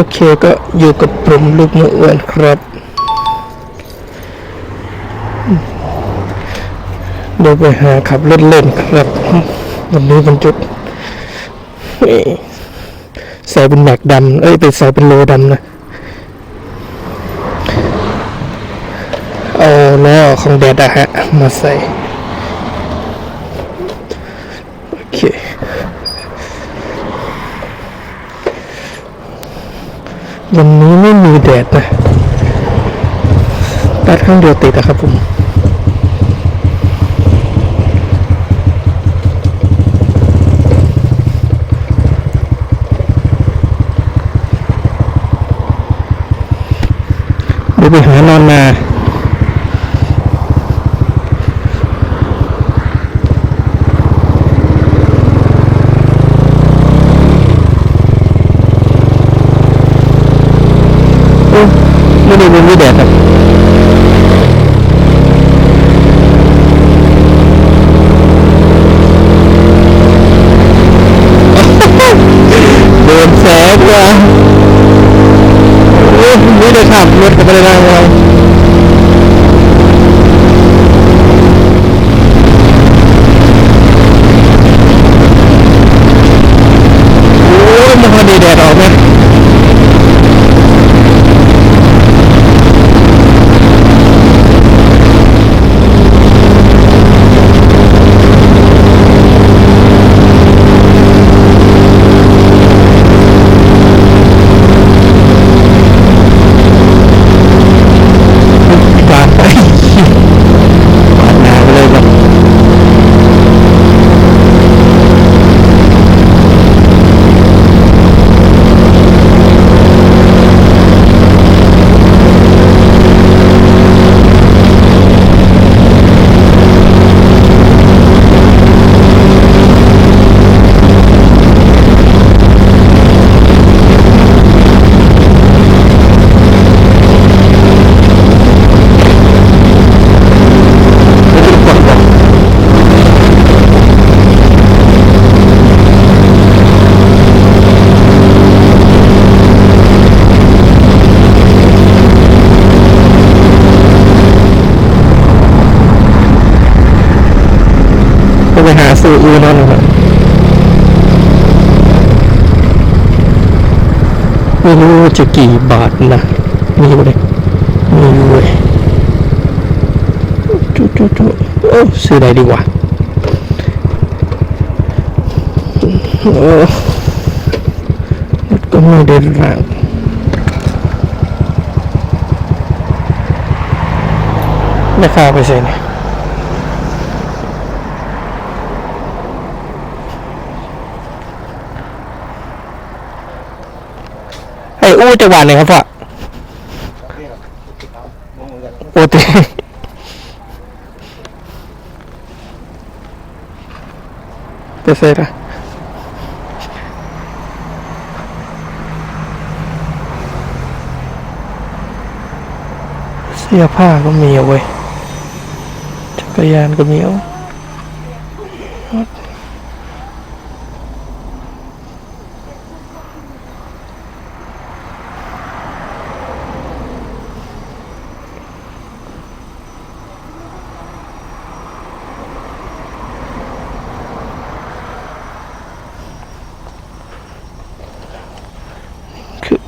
โอเคก็อยู่กับผมลูกมืออ้วนครับ เดี๋ยวไปหาขับรถเล่นครับ วันนี้วันจุดใส่เป็นแม็กดำเอ้ยไปใส่เป็นโลดำนะ เอาล้อของแดดอะฮะ มาใส่ โอเค วันนี้ไม่มีแดดนะแปดข้างเดียวติดนะครับผมเดี๋ยวไปหานอนมา ไม่ได้เป็นวิแดดครับโดนแสงว่ะโอ้ยไม่ได้ขับรถกับไม่ได้นั่งเลยโอ้ยมันพอดีแดดออกไหม ปาดไปปาดหน้าไปเลยครับไม่ต้องกดบอก คืออูนอนหน่อยไม่รู้จะกี่บาทนะมีเลยมีเลยจุจุจุโอ้ซื้ออะไรดีวะโอ้รถก็ไม่ได้แรงไม่ข้าไปใส่เนี่ย ไอ้อู้จังหวัดไหนครับพ่อโอเต Tercera. เสื้อผ้าก็มีเอาเว้จักรยานก็มีเอา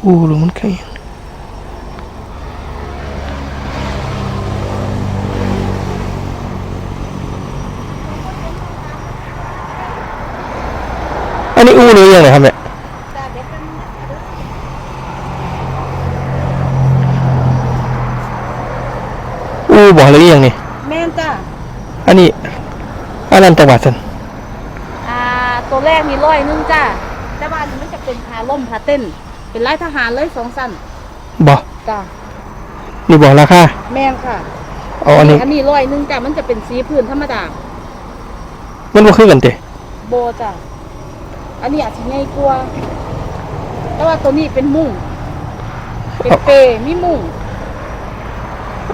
คืออูหรือมันคือหยังอันนี้อูหรือยังไงครับเนี่ยอูบอกหรือยังนี่แม่นจ้ะอันนี้อันนั้นจังหวัดสันอ่า ตัวแรกมีร้อยหนึงจ้ะแต่ว่าอันนี้มันจะเป็นพาล่มพาเต้น เป็นลายทหารเลยสองสั้นบอกจ้ะนี่บอกราคาแม่นค่ะเอาอันนี้อันนี้ร้อยหนึงจ้ะมันจะเป็นสีพื้นธรรมดา มันบ่คือกันเตะโบจ้ะอันนี้อาจจะง่ายกว่าแต่ว่าตัวนี้เป็นมุ้งเป็นเปรมีมุ้ง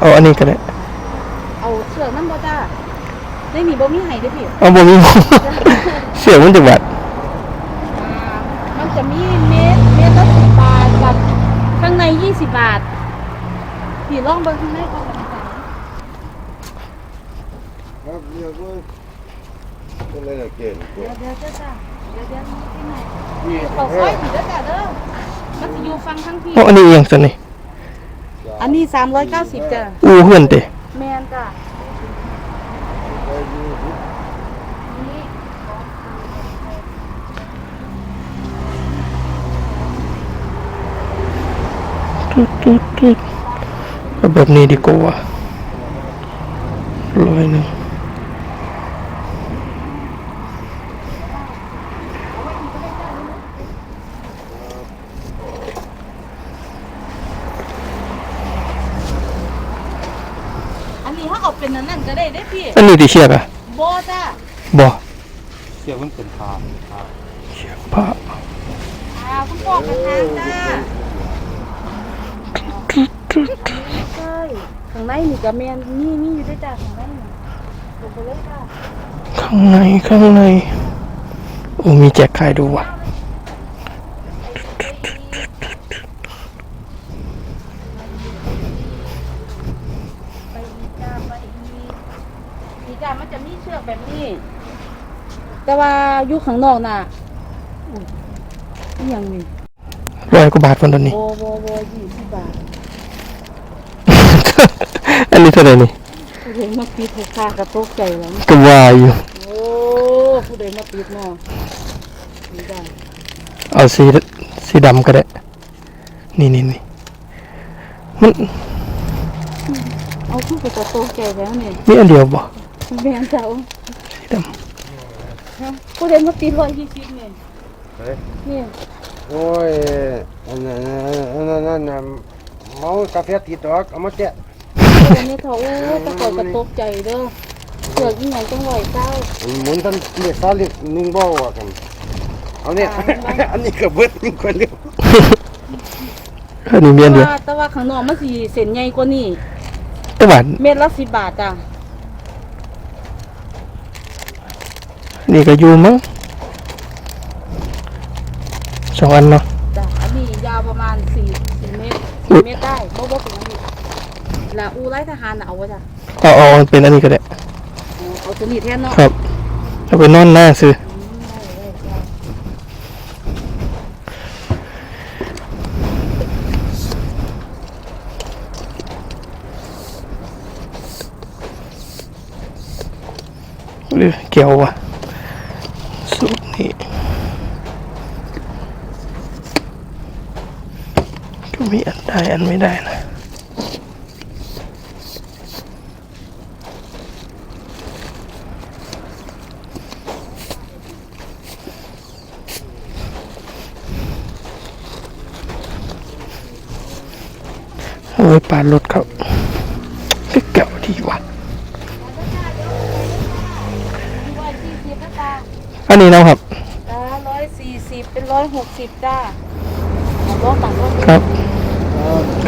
เอาอันนี้ก็ได้เอาเชือกนั่นบ่จ้ะได้มีบ่มีไห้เด้วยพี่เอาบ่มีเสียงมันจังหวัดอ่ามันจะมีเมตรเมตรละสิบบาทกับ สิบบาทพี่ลองเบิ่งข้างในก่อนก็ได้จ้ะครับเรียกว่าเป็นอะไรนะเก่งเดี๋ยวเดี๋ยวจ้ะจ้ะเดี๋ยวเดี๋ยวที่ไหนนี่เขาซอยผิดแล้วจ้ะเด้อมันจะอยู่ฟังทั้งพี่โอ้อันนี้เอียงซะนี่อันนี้สามร้อยเก้าสิบจ้ะอูเฮือนเตะแมนจ้ะนี่ ตุ๊ดตุ๊ดตุ๊ดเอาแบบนี้ดีกว่าร้อยหนึ่งอันนี้ถ้าเอาเป็นนั่นนั่นก็ได้ได้พี่อันนี้ดีเชือกอะโบจ้ะบ่เสียงมันเป็นทางทางเชือกผ้าอ่าคุณพ่อกระทางจ้า ใช่ข้างในนี่ก็แมนนี่นี่อยู่ด้วยจ้ะข้างในนี่ลงไปเลยจ้ะข้างในข้างในโอ้มีแจกขายดูว่ะไปอีกจ้าไปอีกนี่จ้ะมันจะมีเชือกแบบนี้ แต่ว่าอยู่ข้างนอกน่ะอุ้ยนี่ยังนี่ร้อยกว่าบาทคนตอนนี้ โบโบโบยี่สิบบาท อันนี้เท่าไหร่นี่ผู้ใดมาปิดให้ค่ากระตกใจแล้วก็ว่าอยู่ โอ้ผู้ใดมาปิดเนาะนี่ได้เอาสีสีดำก็ได้ นี่นี่นี่มันเอาผู้กระตกใจแล้วเนี่ยมีอันเดียวบ่แม่นเจ้าสีดฮะผู้ใดมาปิดร้อยยี่สิบเนี่ยเฮ้ยเนี่ยโอ้ยอันนั้นอันนั้นอันนั้นเมากาแฟติดดอกเอามาแจก อันนี้เขาโอ้ตะกอนกระตกใจเด้อเสือกยิ่งไงจังไหวเจ้าหมุนทันเรียกซาลิกนึ่งบ่ว่ากันเอาเนี่ยอันนี้ก็เบิดยิ่งกว่าเร็วำอันนี้มีอันเดียวว่าแต่ว่าข้างนอกมันสีเส้นใหญ่กว่านี่แต่ว่าเม็ดละสิบบาทจ้ะนี่ก็อยู่มั้งสองอันเนาะจ้ะอันนี้ยาวประมาณสี่สี่เมตรอุ๊สี่ยเมตรได้บ่บ่ถึงอันนี้และอูไล่ทหารน่ะเอาไว้จ้ะเอาเอาเป็นอันนี้ก็ได้เอาเอาตัวนี้แทนเนาะครับเอาไปนอนหน้าซื้อหรือเกี่ยววะสูตรนี้ก็มีอันได้อันไม่ได้นะ อาไว้ปาดรถเขาก็เก่าดีว่ะร้อยสี่สิบนะจ้ะอันนี้นะครับจ้าร้อยสี่สิบเป็นร้อยหกสิบจ้าเอาลองตังค์ลองดูครับ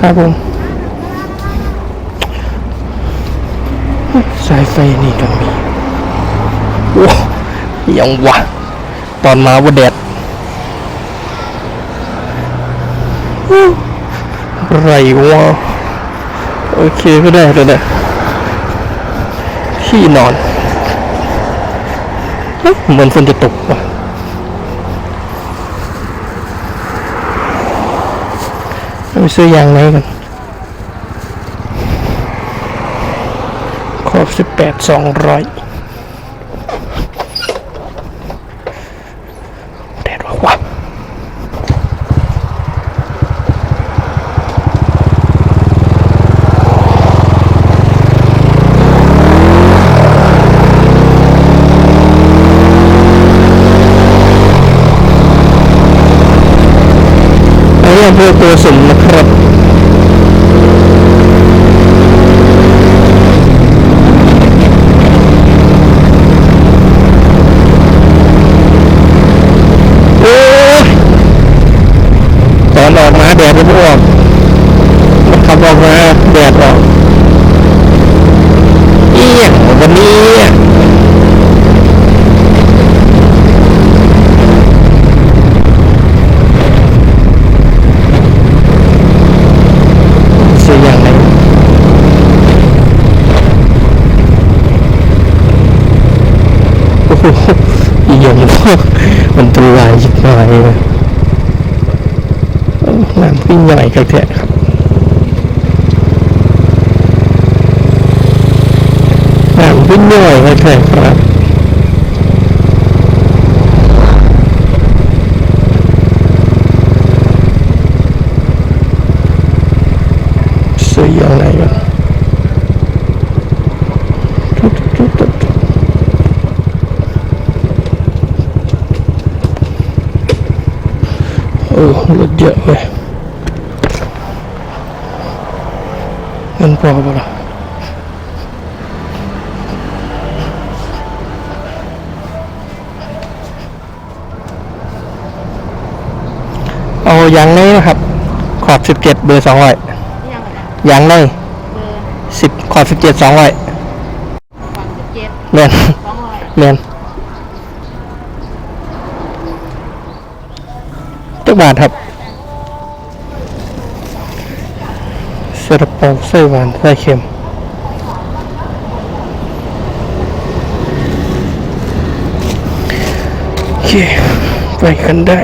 ครับผม สายไฟนี่ก็มี โอ้ยังวะตอนมาว่าแดด ไรวะโอเคก็ได้แล้วนะที่นอนเอ๊ะเหมือนฝนจะตกว่ะไปซื้อยางไหนกันขอบสิบแปดสองร้อยแดดว่าวับ อำเภอโกสุมนะครับ โอ้ยตอนออกมาแดดมันออกมันขับออกมาแดดออกเอียงวันนี้ ยมมันตรายชิบหายเลยโอ้น้ำพี่ใหญ่ครับแท้ครับน้ำพี่ใหญ่ครับแท้ครับซื้อยังไงกัน โอ้รถเยอะเว้ยเงินพอปะล่ะเอาอย่างนี้นะครับ ขอบสิบเจ็ดเบอร์สองร้อยนี่ยังไงนะอย่างในเบอร์สิบขอบสิบเจ็ดสองร้อยฝั่งสิบเจ็ดแมนสองร้อยแมนตัก บาทครับเสระเปาไส้หวานไส้เค็มโอเคไปกันได้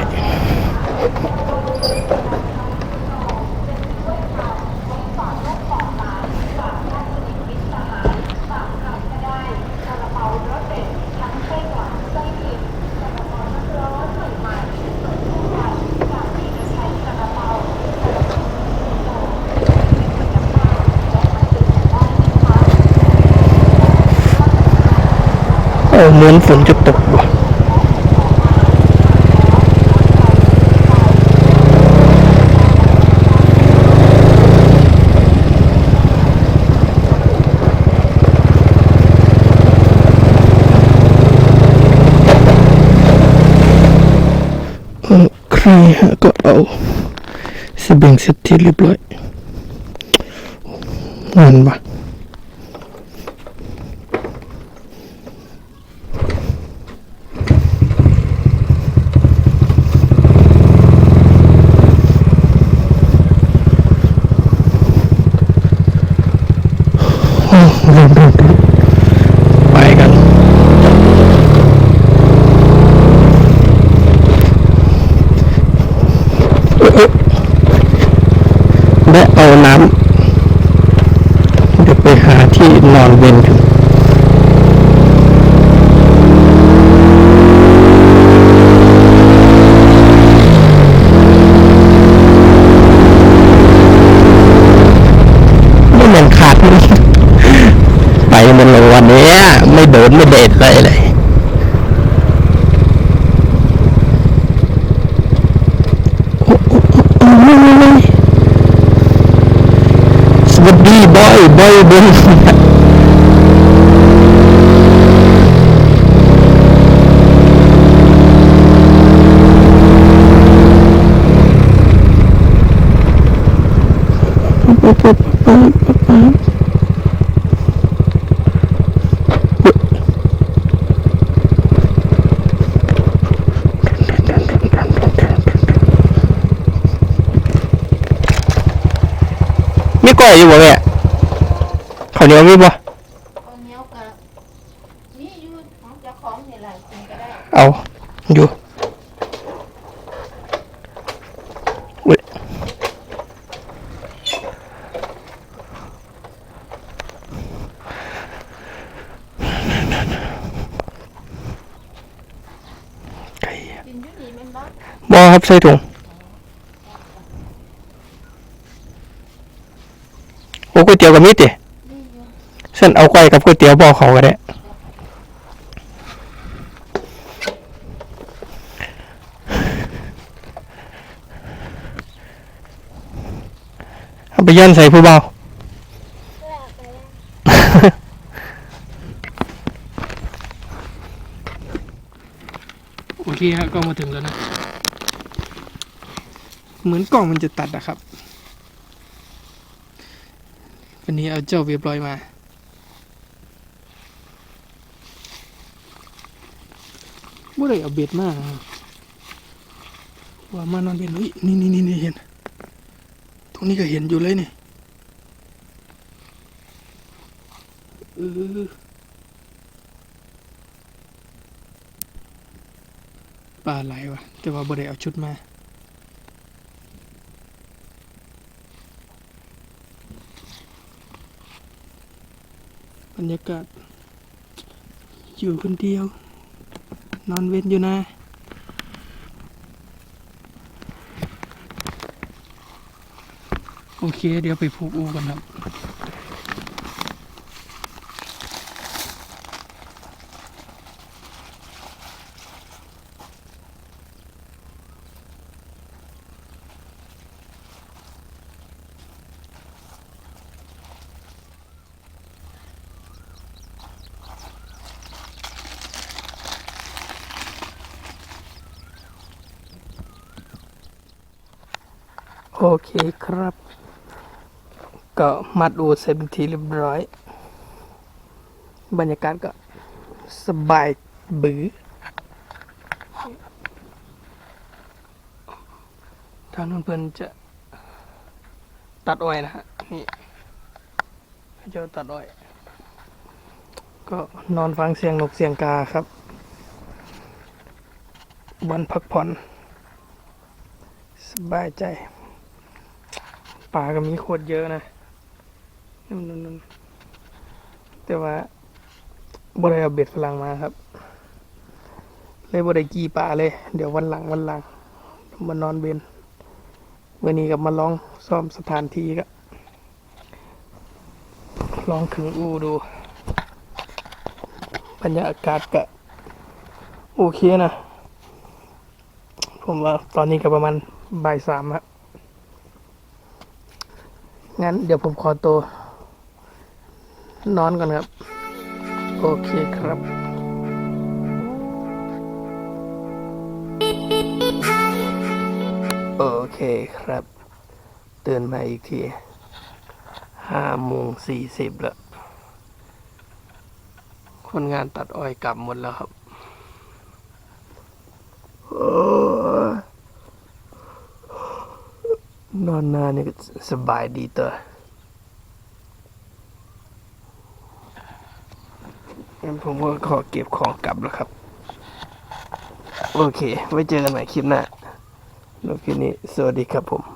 ออเหมือนฝนจะตกว่ะโอเคฮะก็เอาสเบงเสร็จที่เรียบร้อยเงินปะ ไปกันเอ๊ะเอ๊ะ แวะเอาน้ำเดี๋ยวไปหาที่นอนเวนกันไม่เหมือนขาด ไปมันเลยวันนี้ ไม่โดนไม่เด็ดเลยเลยโอ้โอ้โอ้โอ้ย สวัสดีบอ อยบนมีก้อยอยู่บ่แม่ข้าวเหนียวมีบ่เอาเนี้ยกับนี่อยู่ของเจ้าของนี่แหละกินก็ได้เอาอยู่เว้ยไก่กินอยู่นี่แมันบ่บอครับใส่ถุงโอ้ ก๋วยเตี๋ยวกับมิตรดินี่อยู่เส้นเอาก้อยกับก๋วยเตี๋ยวบอเขาก็ได้เอาไปย่อนใส่ผู้เบาโอเคฮะก็มาถึงแล้วนะ เหมือนกล้องมันจะตัดอะครับ วันนี้เอาเจ้าเรียบร้อยมาเมื่อไรเอาเบ็ดมาว่ามานอนเบ็ดอุ้ยนี่นี่นี่นี่เห็น ตรงนี้ก็เห็นอยู่เลยนี่เออปลาไหลวะแต่ว่าบ่ได้เอาชุดมา บรรยากาศ อยู่คนเดียว นอนเว้นอยู่นะโอเค เดี๋ยวไปผูกอูกันครับ โอเคครับ ก็มัดอูเสร็จเป็นทีเรียบร้อย บรรยากาศก็สบายบือทางนู้นเพื่อนจะตัดอ้อยนะฮะ นี่เขาจะตัดอ้อย ก็นอนฟังเสียงนกเสียงกาครับ วันพักผ่อน สบายใจ ปลาก็มีโคตรเยอะนะนั่นนั่นแต่ว่าบ่ได้เอาเบ็ดฝรั่งมาครับ เลยบ่ได้กีปลาเลย เดี๋ยววันหลังวันหลังมานอนเบนวันนี้กับมาลองซ่อมสถานที่ก็ลองขึงอูดูบรรยากาศก็โอเคนะ ผมว่าตอนนี้ก็ประมาณบ่ายสามครับ งั้นเดี๋ยวผมขอตัวนอนก่อนครับ โอเคครับโอเคครับ ตื่นมาอีกทีห้าโมงสี่สิบแล้ว คนงานตัดอ้อยกลับหมดแล้วครับโอ้ย นอนนานนี่ก็สบายดีตัวงั้นผมก็ขอเก็บของกลับแล้วครับ โอเค ไว้เจอกันใหม่คลิปหน้าแล้วคลิปนี้ สวัสดีครับผม